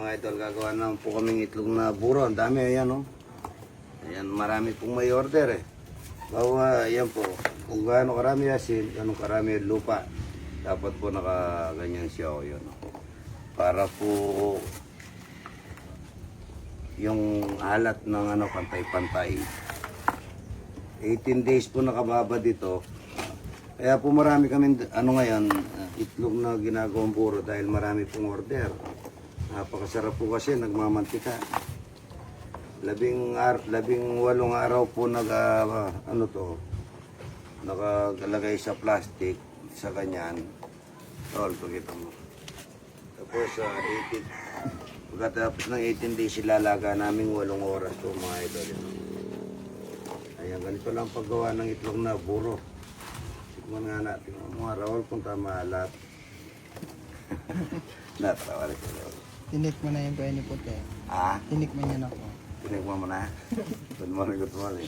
mga idol, gagawa naman po kaming itlog na buro. Ang dami, ayan oh. Ayan, marami pong may order eh. Bawa, ayan po. Kung gaano karami asin, ganun karami lupa. Dapat po nakaganyan siya o yun. oh. Para po yung alat ng ano pantay-pantay. 18 days po nakababa dito. Kaya po marami kami ano ngayon, itlog na ginagawang puro dahil marami pong order. Napakasarap po kasi nagmamantika. Labing, ar- labing walong araw po nag, ah, ano to, nakalagay sa plastic, sa kanyan. Tol, pakita mo. Tapos sa 18, pagkatapos ng 18 days, ilalaga namin walong oras po mga idol. Ayan, ganito lang paggawa ng itlog na buro. Tikman nga natin mga Raul kung tama lahat. Natawa rin ko. Tinik mo na yung ni Puti. Ah, Tinik mo niya na ako. tinigman mo na. Good morning, good morning.